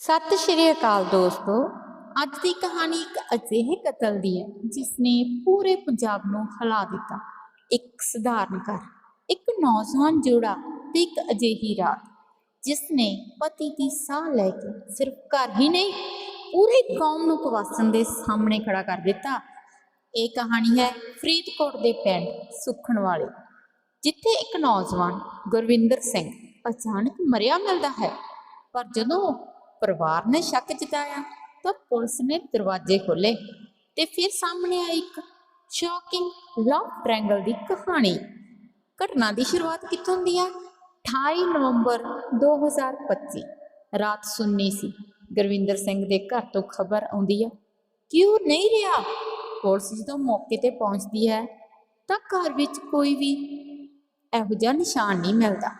ਸਤਿ ਸ਼੍ਰੀ ਅਕਾਲ ਦੋਸਤੋ। ਅੱਜ ਦੀ ਕਹਾਣੀ ਇੱਕ ਅਜਿਹੇ ਕਤਲ ਦੀ ਹੈ ਜਿਸ ਨੇ ਪੂਰੇ ਪੰਜਾਬ ਨੂੰ ਹਿਲਾ ਦਿੱਤਾ। ਇੱਕ ਸਧਾਰਨ ਘਰ, ਇੱਕ ਨੌਜਵਾਨ ਜੋੜਾ ਤੇ ਇੱਕ ਅਜਿਹੀ ਰਾਤ ਜਿਸ ਨੇ ਪਤੀ ਦੀ ਸਾਹ ਲੈ ਕੇ ਸਿਰਫ ਘਰ ਹੀ ਨਹੀਂ, ਪੂਰੀ ਕੌਮ ਨੂੰ ਕਵਾਸਨ ਦੇ ਸਾਹਮਣੇ ਖੜਾ ਕਰ ਦਿੱਤਾ। ਇਹ ਕਹਾਣੀ ਹੈ ਫਰੀਦਕੋਟ ਦੇ ਪਿੰਡ ਸੁਖਣ ਵਾਲੇ ਜਿੱਥੇ ਇੱਕ ਨੌਜਵਾਨ ਗੁਰਵਿੰਦਰ ਸਿੰਘ ਅਚਾਨਕ ਮਰਿਆ ਮਿਲਦਾ ਹੈ। ਪਰ ਜਦੋਂ ਪਰਿਵਾਰ ਨੇ ਸ਼ੱਕ ਜਤਾਇਆ ਤਾਂ ਪੁਲਿਸ ਨੇ ਦਰਵਾਜ਼ੇ ਖੋਲੇ ਤੇ ਫਿਰ ਸਾਹਮਣੇ ਆਈ ਇੱਕ ਸ਼ੌਕਿੰਗ ਲਵ ਟ੍ਰਾਇੰਗਲ ਦੀ ਕਹਾਣੀ। ਘਟਨਾ ਦੀ ਸ਼ੁਰੂਆਤ ਕਿੱਥੋਂ ਹੁੰਦੀ ਹੈ 28 ਨਵੰਬਰ 2025 ਰਾਤ ਸੁੰਨੀ ਸੀ। ਗੁਰਵਿੰਦਰ ਸਿੰਘ ਦੇ ਘਰ ਤੋਂ ਖਬਰ ਆਉਂਦੀ ਹੈ ਕਿ ਉਹ ਨਹੀਂ ਰਿਹਾ? ਪੁਲਿਸ ਜਦੋਂ ਮੌਕੇ ਤੇ ਪਹੁੰਚਦੀ ਹੈ ਤਾਂ ਘਰ ਵਿੱਚ ਕੋਈ ਵੀ ਇਹੋ ਜਿਹਾ ਨਿਸ਼ਾਨ ਨਹੀਂ ਮਿਲਦਾ,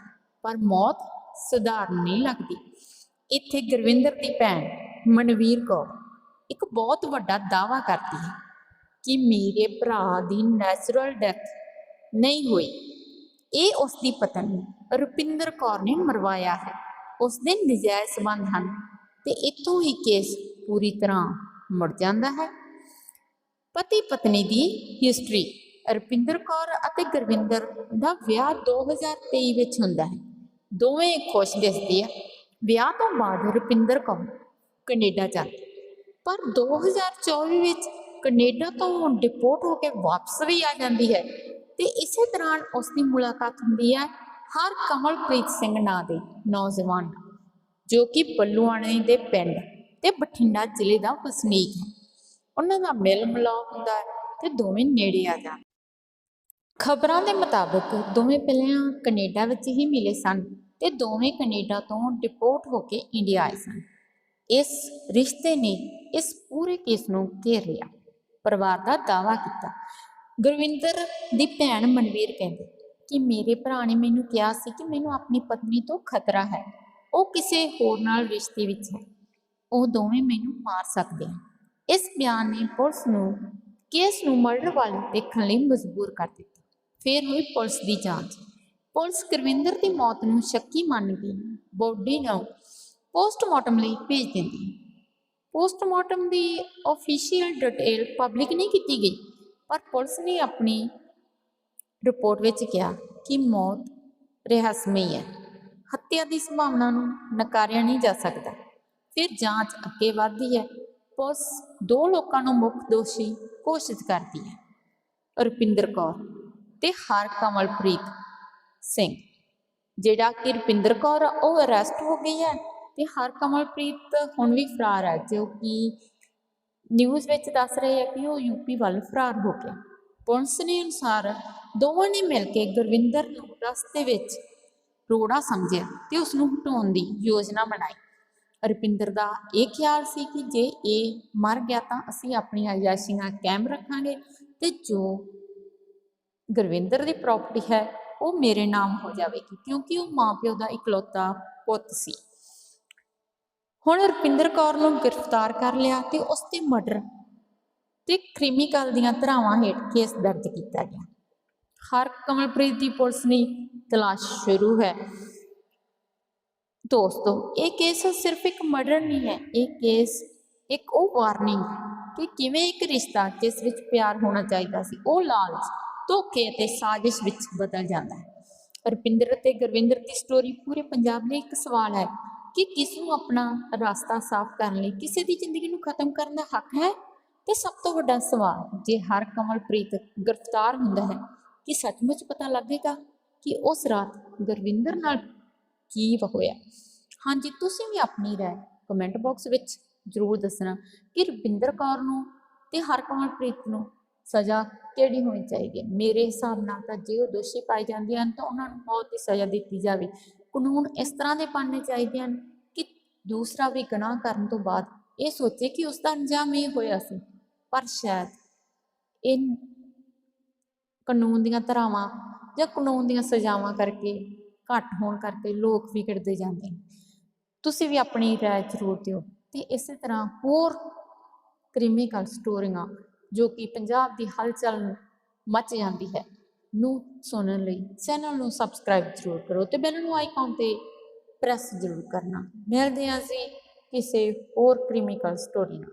ਪਰ ਮੌਤ ਸਧਾਰਨ ਨਹੀਂ ਲੱਗਦੀ। ਇੱਥੇ ਗੁਰਵਿੰਦਰ ਦੀ ਭੈਣ ਮਨਵੀਰ ਕੌਰ ਇੱਕ ਬਹੁਤ ਵੱਡਾ ਦਾਵਾ ਕਰਦੀ ਹੈ ਕਿ ਮੇਰੇ ਭਰਾ ਦੀ ਨੈਚੁਰਲ ਡੈਥ ਨਹੀਂ ਹੋਈ। ਇਹ ਉਸ ਦੀ ਪਤਨੀ ਰੁਪਿੰਦਰ ਕੌਰ ਨੇ ਮਰਵਾਇਆ ਹੈ। ਉਸ ਦੇ ਨਜਾਇਜ਼ ਸੰਬੰਧ ਹਨ ਤੇ ਇੱਥੋਂ ਹੀ ਕੇਸ ਪੂਰੀ ਤਰ੍ਹਾਂ ਮੁੜ ਜਾਂਦਾ ਹੈ। ਪਤੀ ਪਤਨੀ ਦੀ ਹਿਸਟਰੀ ਰੁਪਿੰਦਰ ਕੌਰ ਅਤੇ ਗੁਰਵਿੰਦਰ ਦਾ ਵਿਆਹ 2023 ਵਿੱਚ ਹੁੰਦਾ ਹੈ। ਦੋਵੇਂ ਖੁਸ਼ ਦਿਸਦੇ ਆ। ਵਿਆਹ ਤੋਂ ਬਾਅਦ ਰੁਪਿੰਦਰ ਕੌਰ ਕੈਨੇਡਾ ਜਾਂਦੀ ਪਰ 2024 ਵਿੱਚ ਕੈਨੇਡਾ ਤੋਂ ਡਿਪੋਰਟ ਹੋ ਕੇ ਵਾਪਸ ਵੀ ਆ ਜਾਂਦੀ ਹੈ ਤੇ ਇਸੇ ਦੌਰਾਨ ਉਸ ਦੀ ਮੁਲਾਕਾਤ ਹੁੰਦੀ ਹੈ ਹਰ ਕਮਲਪ੍ਰੀਤ ਸਿੰਘ ਨਾਂ ਦੇ ਨੌਜਵਾਨ ਜੋ ਕਿ ਬੱਲੂਆਣੇ ਦੇ ਪਿੰਡ ਤੇ ਬਠਿੰਡਾ ਜ਼ਿਲ੍ਹੇ ਦਾ ਵਸਨੀਕ ਹੈ। ਉਹਨਾਂ ਦਾ ਮਿਲ ਮਿਲਾਪ ਹੁੰਦਾ ਹੈ ਤੇ ਦੋਵੇਂ ਨੇੜੇ ਆ ਜਾਂਦੇ। ਖਬਰਾਂ ਦੇ ਮੁਤਾਬਕ ਦੋਵੇਂ ਪਹਿਲਾਂ ਕੈਨੇਡਾ ਵਿੱਚ ਹੀ ਮਿਲੇ ਸਨ। ਤੇ ਦੋਵੇਂ ਕੈਨੇਡਾ ਤੋਂ ਡਿਪੋਰਟ ਹੋ ਕੇ ਇੰਡੀਆ ਆਏ ਸਨ। ਇਸ ਰਿਸ਼ਤੇ ਨੇ ਇਸ ਪੂਰੇ ਕੇਸ ਨੂੰ ਘੇਰ ਲਿਆ। ਪਰਿਵਾਰ ਦਾ ਦਾਵਾ ਕੀਤਾ। ਗੁਰਵਿੰਦਰ ਦੀ ਭੈਣ ਮਨਵੀਰ ਕਹਿੰਦੀ, ਕਿ ਮੇਰੇ ਭਰਾ ਨੇ ਮੈਨੂੰ ਕਿਹਾ ਸੀ ਕਿ ਮੈਨੂੰ ਆਪਣੀ ਪਤਨੀ ਤੋਂ ਖਤਰਾ ਹੈ। ਉਹ ਕਿਸੇ ਹੋਰ ਨਾਲ ਰਿਸ਼ਤੇ ਵਿੱਚ ਹੈ। ਉਹ ਦੋਵੇਂ ਮੈਨੂੰ ਮਾਰ ਸਕਦੇ ਹਨ। ਇਸ ਬਿਆਨ ਨੇ ਪੁਲਿਸ ਨੂੰ, ਕੇਸ ਨੂੰ ਮਰਡਰ ਵੱਲ ਦੇਖਣ ਲਈ ਮਜਬੂਰ ਕਰ ਦਿੱਤਾ। ਫਿਰ ਹੋਈ ਪੁਲਿਸ ਦੀ ਜਾਂਚ। ਪੁਲਿਸ ਗੁਰਵਿੰਦਰ ਦੀ ਮੌਤ ਨੂੰ ਸ਼ੱਕੀ ਮੰਨ ਕੇ ਬੋਡੀ ਨੂੰ ਪੋਸਟਮਾਰਟਮ ਲਈ ਭੇਜ ਦਿੰਦੀ ਹੈ। ਪੋਸਟਮਾਰਟਮ ਦੀ ਅਫੀਸ਼ੀਅਲ ਡਿਟੇਲ ਪਬਲਿਕ ਨਹੀਂ ਕੀਤੀ ਗਈ, ਪਰ ਪੁਲਿਸ ਨੇ ਆਪਣੀ ਰਿਪੋਰਟ ਵਿੱਚ ਕਿਹਾ ਕਿ ਮੌਤ ਰਹੱਸਮਈ ਹੈ। ਹੱਤਿਆ ਦੀ ਸੰਭਾਵਨਾ ਨੂੰ ਨਕਾਰਿਆ ਨਹੀਂ ਜਾ ਸਕਦਾ। ਫਿਰ ਜਾਂਚ ਅੱਗੇ ਵਧਦੀ ਹੈ। ਪੁਲਿਸ ਦੋ ਲੋਕਾਂ ਨੂੰ ਮੁੱਖ ਦੋਸ਼ੀ ਘੋਸ਼ਿਤ ਕਰਦੀ ਹੈ। ਰੁਪਿੰਦਰ ਕੌਰ ਤੇ ਹਰ ਕਮਲਪ੍ਰੀਤ। ਸਿੰਘ। ਜਿਹੜਾ ਕਿ ਰੁਪਿੰਦਰ ਕੌਰ ਆ, ਉਹ ਅਰੈਸਟ ਹੋ ਗਈ ਹੈ ਤੇ ਹਰ ਕਮਲਪ੍ਰੀਤ ਹੁਣ ਵੀ ਫਰਾਰ ਹੈ ਜੋ ਕਿ ਨਿਊਜ਼ ਵਿੱਚ ਦੱਸ ਰਹੇ ਹੈ ਕਿ ਉਹ ਯੂਪੀ ਵੱਲ ਫਰਾਰ ਹੋ ਗਿਆ। ਪੁਲਿਸ ਨੇ ਅਨੁਸਾਰ ਦੋਵਾਂ ਨੇ ਮਿਲ ਕੇ ਗੁਰਵਿੰਦਰ ਨੂੰ ਰਸਤੇ ਵਿੱਚ ਰੋੜਾ ਸਮਝਿਆ ਤੇ ਉਸ ਨੂੰ ਹਟਾਉਣ ਦੀ ਯੋਜਨਾ ਬਣਾਈ। ਰੁਪਿੰਦਰ ਦਾ ਇਹ ਖਿਆਲ ਸੀ ਕਿ ਜੇ ਇਹ ਮਰ ਗਿਆ ਤਾਂ ਅਸੀਂ ਆਪਣੀਆਂ ਆਯਾਸ਼ੀਆਂ ਕਾਇਮ ਰੱਖਾਂਗੇ ਤੇ ਜੋ ਗੁਰਵਿੰਦਰ ਦੀ ਪ੍ਰਾਪਰਟੀ ਹੈ ਉਹ ਮੇਰੇ ਨਾਮ ਹੋ ਜਾਵੇਗੀ, ਕਿਉਂਕਿ ਉਹ ਮਾਪਿਓ ਦਾ ਇਕਲੌਤਾ ਪੁੱਤ ਸੀ। ਹੁਣ ਰੁਪਿੰਦਰ ਕੌਰ ਨੂੰ ਗ੍ਰਿਫਤਾਰ ਕਰ ਲਿਆ ਤੇ ਉਸ ਤੇ ਮਰਡਰ ਤੇ ਕ੍ਰਿਮੀਨਲ ਦੀਆਂ ਧਾਰਾਵਾਂ ਹੇਠ ਕੇਸ ਦਰਜ ਕੀਤਾ ਗਿਆ। ਹਰ ਕਮਲਪ੍ਰੀਤ ਦੀ ਪੁਲਿਸ ਨੇ ਤਲਾਸ਼ ਸ਼ੁਰੂ ਹੈ। ਦੋਸਤੋ, ਇਹ ਕੇਸ ਸਿਰਫ ਇੱਕ ਮਰਡਰ ਨਹੀਂ ਹੈ, ਇਹ ਕੇਸ ਇੱਕ ਉਹ ਵਾਰਨਿੰਗ ਕਿ ਕਿਵੇਂ ਇੱਕ ਰਿਸ਼ਤਾ ਜਿਸ ਵਿੱਚ ਪਿਆਰ ਹੋਣਾ ਚਾਹੀਦਾ ਸੀ, ਉਹ ਲਾਲਚ ਧੋਖੇ ਅਤੇ ਸਾਜ਼ਿਸ਼ ਵਿੱਚ ਬਦਲ ਜਾਂਦਾ ਹੈ। ਰੁਪਿੰਦਰ ਅਤੇ ਗੁਰਵਿੰਦਰ ਦੀ ਸਟੋਰੀ ਪੂਰੇ ਪੰਜਾਬ ਲਈ ਇੱਕ ਸਵਾਲ ਹੈ ਕਿ ਕਿਸ ਨੂੰ ਆਪਣਾ ਰਸਤਾ ਸਾਫ਼ ਕਰਨ ਲਈ ਕਿਸੇ ਦੀ ਜ਼ਿੰਦਗੀ ਨੂੰ ਖਤਮ ਕਰਨ ਦਾ ਹੱਕ ਹੈ? ਤੇ ਸਭ ਤੋਂ ਵੱਡਾ ਸਵਾਲ, ਜੇ ਹਰ ਕਮਲਪ੍ਰੀਤ ਗ੍ਰਿਫਤਾਰ ਹੁੰਦਾ ਹੈ, ਕਿ ਸੱਚਮੁੱਚ ਪਤਾ ਲੱਗੇਗਾ ਕਿ ਉਸ ਰਾਤ ਗੁਰਵਿੰਦਰ ਨਾਲ ਕੀ ਹੋਇਆ? ਹਾਂਜੀ, ਤੁਸੀਂ ਵੀ ਆਪਣੀ ਰਾਏ ਕਮੈਂਟ ਬਾਕਸ ਵਿੱਚ ਜ਼ਰੂਰ ਦੱਸਣਾ ਕਿ ਰਵਿੰਦਰ ਕੌਰ ਨੂੰ ਤੇ ਹਰਕਮਲਪ੍ਰੀਤ ਨੂੰ ਸਜ਼ਾ ਕਿਹੜੀ ਹੋਣੀ ਚਾਹੀਦੀ ਹੈ? ਮੇਰੇ ਹਿਸਾਬ ਨਾਲ ਤਾਂ ਜੇ ਉਹ ਦੋਸ਼ੀ ਪਾਏ ਜਾਂਦੇ ਹਨ ਤਾਂ ਉਹਨਾਂ ਨੂੰ ਮੌਤ ਦੀ ਸਜ਼ਾ ਦਿੱਤੀ ਜਾਵੇ। ਕਾਨੂੰਨ ਇਸ ਤਰ੍ਹਾਂ ਦੇ ਬਣਨੇ ਚਾਹੀਦੇ ਹਨ ਕਿ ਦੂਸਰਾ ਵੀ ਗੁਨਾਹ ਕਰਨ ਤੋਂ ਬਾਅਦ ਇਹ ਸੋਚੇ ਕਿ ਉਸ ਦਾ ਅੰਜਾਮ ਇਹ ਹੋਇਆ ਸੀ। ਪਰ ਸ਼ਾਇਦ ਇਹ ਕਾਨੂੰਨ ਦੀਆਂ ਧਾਰਾਵਾਂ ਜਾਂ ਕਾਨੂੰਨ ਦੀਆਂ ਸਜ਼ਾਵਾਂ ਕਰਕੇ ਘੱਟ ਹੋਣ ਕਰਕੇ ਲੋਕ ਵਿਗੜਦੇ ਜਾਂਦੇ ਨੇ ਤੁਸੀਂ ਵੀ ਆਪਣੀ ਰਾਏ ਜ਼ਰੂਰ ਦਿਓ। ਤੇ ਇਸੇ ਤਰ੍ਹਾਂ ਹੋਰ ਕ੍ਰਿਮੀਨਲ ਸਟੋਰੀਆਂ ਜੋ ਕਿ ਪੰਜਾਬ ਦੀ ਹਲਚਲ ਮਚ ਜਾਂਦੀ ਹੈ। ਨੂੰ ਸੁਣਨ ਲਈ ਚੈਨਲ ਨੂੰ ਸਬਸਕ੍ਰਾਈਬ ਜ਼ਰੂਰ ਕਰੋ ਤੇ ਬੈਲ ਨੂੰ ਆਈਕਨ ਤੇ ਪ੍ਰੈਸ ਜ਼ਰੂਰ ਕਰਨਾ। ਮਿਲਦੇ ਹਾਂ ਅਸੀਂ ਕਿਸੇ ਹੋਰ ਕ੍ਰਿਮੀਨਲ ਸਟੋਰੀ ਨਾਲ।